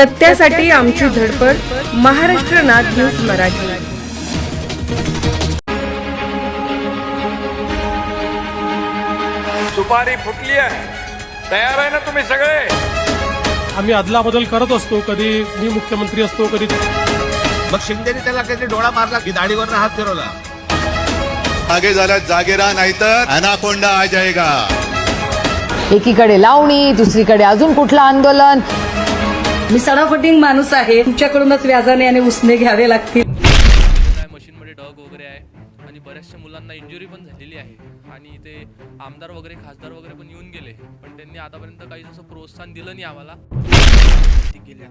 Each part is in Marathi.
सत्यासाठी आमची धडपड महाराष्ट्र नाद न्यूज मराठी. सुपारी फुटली आहे. तयार आहे ना तुम्ही सगळे? आम्ही अदलाबदल करत असतो कधी मी मुख्यमंत्री असतो कधी मग शिंदेने त्याला काहीतरी डोळा मारला की दाढीवर हात फिरवला? आगे झाला जागे राहा नाहीतर अनाकोंडा आ जाएगा एकीकडे लावणी दुसरीकडे अजून कुठलं आंदोलन? मी सडाफटिंग माणूस आहे. तुमच्याकडूनच व्याजाने आणि उसने घ्यावे लागतील. मशीनमध्ये डग वगैरे आहे आणि बऱ्याचशा मुलांना इंजुरी पण झालेली आहे. आणि ते आमदार वगैरे खासदार वगैरे पण येऊन गेले. पण त्यांनी आतापर्यंत काही जसं प्रोत्साहन दिलं नाही आम्हाला. ती गेल्या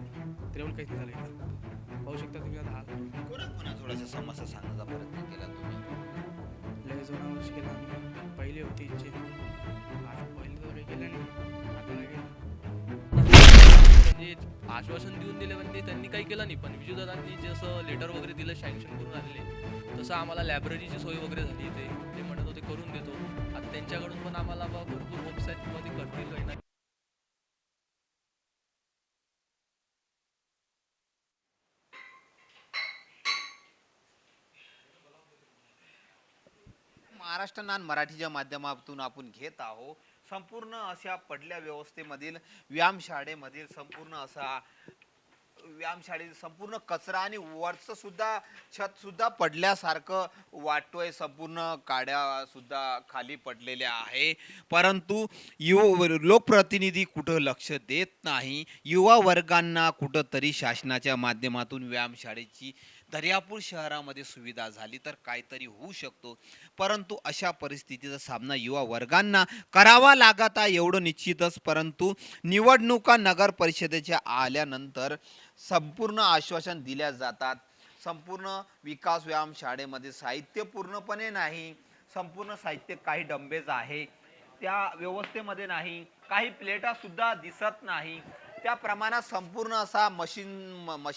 काहीच नाही झालं. पाहू शकता तुम्ही आता थोडासा समस्या सांगण्याचा प्रयत्न केला तुम्ही? लगेच केला आम्ही. पहिले होते इच्छे आता पहिले काही केलं नाही म्हणजे आश्वासन देऊन दिले पण ते त्यांनी काही केलं नाही. पण विजयदादांनी जसं लेटर वगैरे दिलं सँक्शन करून आलेले तसं आम्हाला लायब्ररीची सोय वगैरे झाली इथे. ते म्हणत होते करून देतो. आता त्यांच्याकडून पण आम्हाला भरपूर होप्स आहेत किंवा ते करतील काही. नाही महाराष्ट्र नान मराठीच्या माध्यमातून आपण घेत आहोत. संपूर्ण अशा पडल्या व्यवस्थेमधील व्यायामशाळेमधील संपूर्ण असा व्यायामशाळेत संपूर्ण कचरा आणि वरचं सुद्धा छत सुद्धा पडल्यासारखं वाटतोय. संपूर्ण काड्या सुद्धा खाली पडलेल्या आहे. परंतु युव लोकप्रतिनिधी कुठं लक्ष देत नाही. युवा वर्गांना कुठंतरी शासनाच्या माध्यमातून व्यायामशाळेची दर्यापूर शहरामध्ये सुविधा झाली तर काहीतरी होऊ शकतो. परंतु अशा परिस्थितीचा सामना युवा वर्गांना करावा लागत आहे एवढं निश्चितच. परंतु निवडणुका नगर परिषदेच्या आल्यानंतर संपूर्ण आश्वासन दिल्या जातात. संपूर्ण विकास व्यायाम शाळेमध्ये साहित्य पूर्णपणे नाही. संपूर्ण साहित्य काही डंबेज आहे. त्या व्यवस्थेमध्ये नाही. काही प्लेटासुद्धा दिसत नाही. त्या प्रमाणात संपूर्ण असा मशीन म-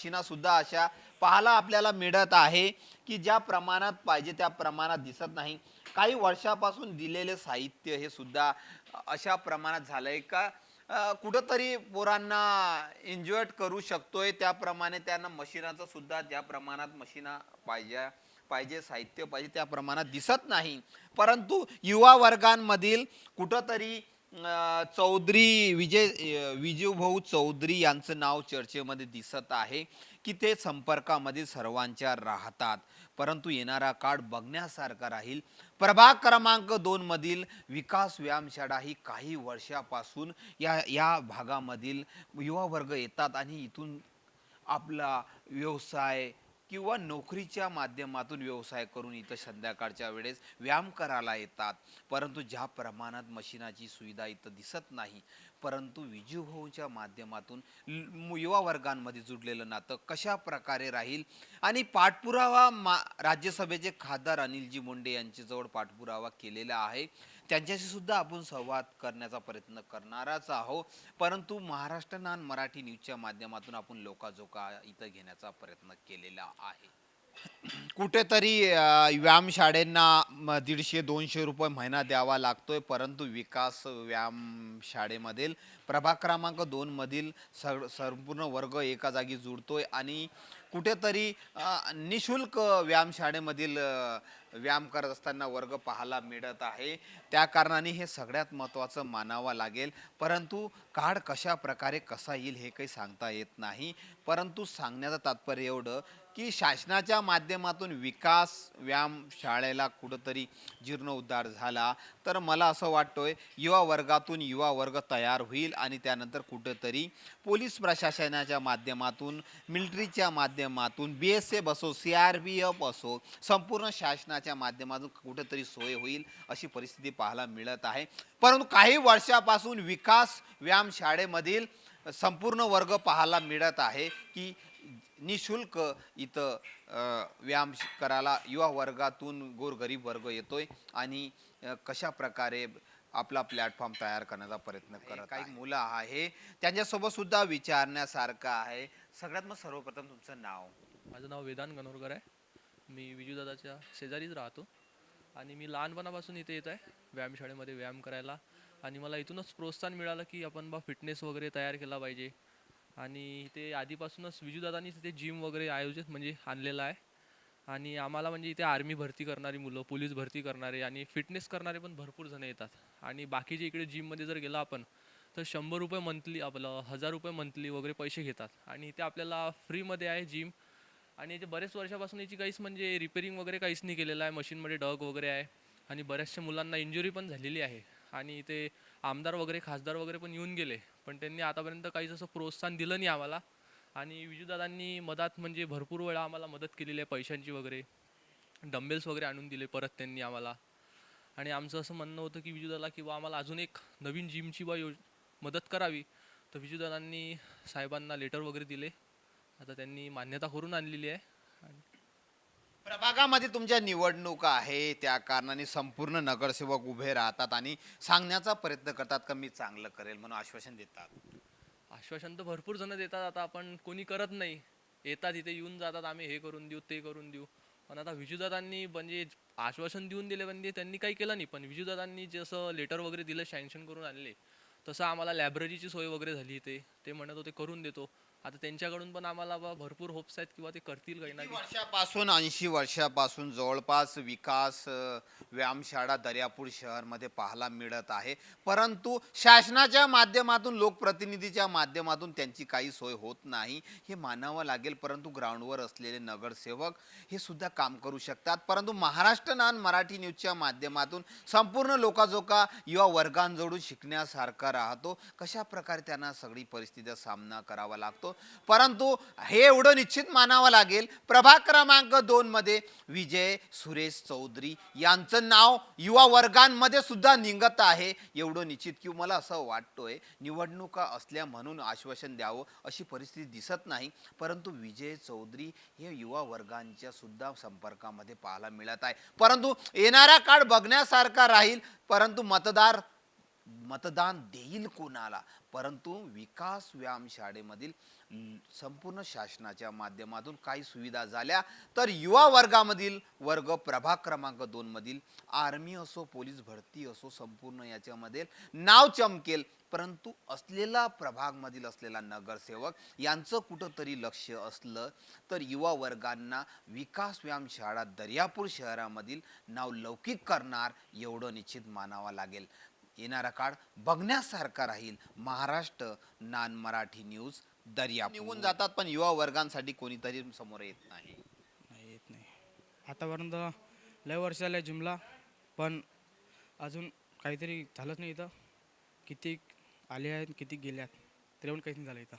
अशा पाहायला आपल्याला मिळत आहे की ज्या प्रमाणात पाहिजे त्या प्रमाणात दिसत नाही. काही वर्षापासून दिलेले साहित्य हे सुद्धा अशा प्रमाणात झालंय का? कुठंतरी पोरांना एन्जॉय करू शकतोय. त्याप्रमाणे त्यांना मशिनाचं सुद्धा ज्या प्रमाणात मशिना पाहिजे पाहिजे साहित्य पाहिजे त्या प्रमाणात दिसत नाही. परंतु युवा वर्गांमधील कुठंतरी चौधरी विजय विजयभाऊ विजूभाऊ चौधरी यांचं नाव चर्चेमध्ये दिसत आहे की ते संपर्कामध्ये सर्वांच्या राहतात. परंतु येणारा काळ बघण्यासारखा राहील. प्रभाग क्रमांक दोनमधील विकास व्यायामशाळा ही काही वर्षापासून या या भागामधील युवा वर्ग येतात आणि इथून आपला व्यवसाय किंवा नोकरीच्या माध्यमातून व्यवसाय करून इथं संध्याकाळच्या वेळेस व्यायाम करायला येतात. परंतु ज्या प्रमाणात मशिनाची सुविधा इथं दिसत नाही परंतु विजूभाऊच्या माध्यमातून युवा वर्गांमध्ये जुडलेलं नातं कशा प्रकारे राहील? आणि पाठपुरावा मा राज्यसभेचे खासदार अनिलजी मुंडे यांच्याजवळ पाठपुरावा केलेला आहे. त्यांच्याशी सुद्धा आपण संवाद करण्याचा प्रयत्न करणारच आहोत. परंतु महाराष्ट्र नान मराठी न्यूजच्या माध्यमातून आपण लोकाजोका इथं घेण्याचा प्रयत्न केलेला आहे. कुठेतरी व्यायामशाळेंना दीडशे दोनशे रुपये महिना द्यावा लागतोय परंतु विकास व्यायाम शाळेमधील प्रभाग क्रमांक दोनमधील सग संपूर्ण वर्ग एका जागी जुडतोय आणि कुठेतरी निशुल्क व्यायामशाळेमधील व्यायाम करत असताना वर्ग पाहायला मिळत आहे. त्या कारणाने हे सगळ्यात महत्त्वाचं मानावं लागेल. परंतु काळ कशा प्रकारे कसा येईल हे काही सांगता येत नाही. परंतु सांगण्याचं तात्पर्य एवढं की शासनाच्या माध्यमातून विकास व्यायाम शाळेला कुठंतरी जीर्णोद्धार झाला तर मला असं वाटतोय युवा वर्गातून युवा वर्ग तयार होईल आणि त्यानंतर कुठंतरी पोलीस प्रशासनाच्या माध्यमातून मिलिटरीच्या माध्यमातून बी एस एफ असो सी आर पी एफ असो संपूर्ण शासनाच्या माध्यमातून कुठंतरी सोय होईल अशी परिस्थिती पाहायला मिळत आहे. परंतु काही वर्षापासून विकास व्यायाम शाळेमधील संपूर्ण वर्ग पाहायला मिळत आहे की निशुल्क इथं व्यायाम करायला युवा वर्गातून गोरगरीब वर्ग येतोय आणि कशा प्रकारे आपला प्लॅटफॉर्म तयार करण्याचा प्रयत्न करत काही मुलं आहे त्यांच्यासोबत सुद्धा विचारण्यासारखं आहे. सगळ्यात मग सर्वप्रथम तुमचं नाव. माझं नाव वेदांत गणोरकर आहे. मी विजूदादाच्या शेजारीच राहतो आणि मी लहानपणापासून इथे येत आहे व्यायामशाळेमध्ये व्यायाम करायला. आणि मला इथूनच प्रोत्साहन मिळालं की आपण बा फिटनेस वगैरे तयार केला पाहिजे. आणि इथे आधीपासूनच विजूदादानीच इथे जिम वगैरे आयोजित म्हणजे आणलेलं आहे. आणि आम्हाला म्हणजे इथे आर्मी भरती करणारी मुलं पोलीस भरती करणारे आणि फिटनेस करणारे पण भरपूर जण येतात. आणि बाकीचे इकडे जिममध्ये जर गेलो आपण तर शंभर रुपये मंथली आपलं हजार रुपये मंथली वगैरे पैसे घेतात. आणि इथे आपल्याला फ्रीमध्ये आहे जिम आणि इथे बरेच वर्षापासून याची काहीच म्हणजे रिपेरिंग वगैरे काहीच नाही केलेलं आहे. मशीनमध्ये डग वगैरे आहे. आणि बऱ्याचशा मुलांना इंजुरी पण झालेली आहे. आणि इथे आमदार वगैरे खासदार वगैरे पण येऊन गेले. पण त्यांनी आतापर्यंत काहीच असं प्रोत्साहन दिलं नाही आम्हाला. आणि विजूदादांनी मदत म्हणजे भरपूर वेळा आम्हाला मदत केलेली आहे पैशांची वगैरे. डंबेल्स वगैरे आणून दिले परत त्यांनी आम्हाला. आणि आमचं असं म्हणणं होतं की विजूदाला किंवा आम्हाला अजून एक नवीन जिमची बा योज मदत करावी. तर विजूदादांनी साहेबांना लेटर वगैरे दिले. आता त्यांनी मान्यता करून आणलेली आहे. आणि प्रभागामध्ये तुमच्या निवडणुका आहे त्या कारणाने संपूर्ण नगरसेवक उभे राहतात आणि सांगण्याचा प्रयत्न करतात का मी चांगलं करेल म्हणून आश्वासन देतात? आश्वासन तर भरपूर जण देतात. आता आपण कोणी करत नाही. येतात इथे येऊन जातात. आम्ही हे करून देऊ ते करून देऊ. पण आता विजूदादांनी म्हणजे आश्वासन देऊन दिले म्हणजे त्यांनी काही केलं नाही. पण विजूदादांनी जसं लेटर वगैरे दिलं सँक्शन करून आणले तसं आम्हाला लायब्ररीची सोय वगैरे झाली इथे. ते म्हणत होते करून देतो. आता त्यांच्याकडून पण आम्हाला बा भरपूर होप्स आहेत किंवा ते करतील काही ना किती काही. वर्षापासून ऐंशी वर्षापासून जवळपास विकास अ, व्यायामशाळा दर्यापूर शहरमध्ये पाहायला मिळत आहे. परंतु शासनाच्या माध्यमातून लोकप्रतिनिधीच्या माध्यमातून त्यांची काही सोय होत नाही. हे मानावं लागेल परंतु ग्राउंडवर असलेले नगरसेवक हे सुद्धा काम करू शकतात. परंतु महाराष्ट्र नान मराठी न्यूजच्या माध्यमातून संपूर्ण लोकाजोका युवा वर्गांजवळून शिकण्यासारखा राहतो. कशा प्रकारे त्यांना सगळी परिस्थितीचा सामना करावा लागतो? परंतु हे एवढं निश्चित मानावं लागेल. प्रभाग क्रमांक दोनमध्ये विजय सुरेश चौधरी यांचं नाव युवा वर्गांमध्ये सुद्धा निघत आहे. एवढं निश्चित की मला असं वाटतोय निवडणुका असल्या म्हणून आश्वासन द्यावं अशी परिस्थिती दिसत नाही. परंतु विजय चौधरी हे युवा वर्गांच्या सुद्धा संपर्कामध्ये पाहायला मिळत आहे. परंतु येणारा काळ बघण्यासारखा राहील. परंतु मतदार मतदान देईल कोणाला? परंतु विकास व्यायाम शाळेमधील संपूर्ण शासनाच्या माध्यमातून काही सुविधा झाल्या. तर युवा वर्गामधील वर्ग प्रभाग क्रमांक दोनमधील आर्मी असो पोलीस भरती असो संपूर्ण याच्यामध्ये नाव चमकेल. परंतु असलेला प्रभागमधील असलेला नगरसेवक यांचं कुठंतरी लक्ष असलं तर युवा वर्गांना विकास व्यायामशाळा दर्यापूर शहरामधील नाव लौकिक करणार एवढं निश्चित मानावा लागेल. येणारा काळ बघण्यासारखा राहील. महाराष्ट्र नान मराठी न्यूज दर्या निघून जातात पण युवा वर्गांसाठी कोणीतरी समोर येत नाही. नाही येत नाही. आतापर्यंत लय वर्ष झाले जिमला पण अजून काहीतरी झालंच नाही इथं. किती आले आहेत किती गेले आहेत तरी पण काहीच नाही झालं इथं.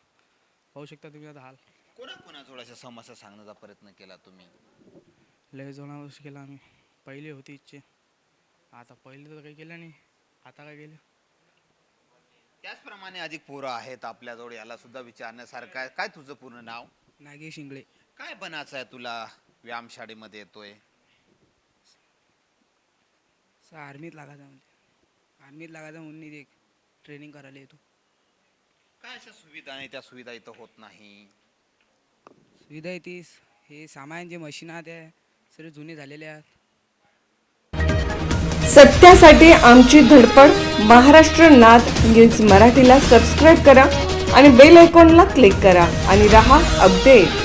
पाहू शकता तुम्ही आता हाल. कोणा कोणाजवळ अशा समस्या सांगण्याचा प्रयत्न केला तुम्ही? लय वर्ष केला आम्ही. पहिले होती इच्छे आता पहिले तर काही केलं नाही. आता काय केलं? त्याचप्रमाणे अधिक पोरं आहेत आपल्याजवळ याला सुद्धा विचारण्यासारखं आहे. काय तुझं पूर्ण नाव? नागेश शिंगळे. काय बनायचं आहे तुला? व्यायाम शाळेमध्ये येतोय. असं आर्मीत लागायचं म्हणजे आर्मीत लागायचं म्हणून एक ट्रेनिंग करायला येतो. काय अशा सुविधा नाही त्या सुविधा इथं होत नाही? सुविधा आहे तीच हे सामान जे मशीन आहेत ते सर्व जुने झालेले आहेत. सत्यासाठी आमची धडपड महाराष्ट्र नाद न्यूज मराठीला सबस्क्राईब करा आणि बेल आयकॉनला क्लिक करा आणि रहा अपडेट.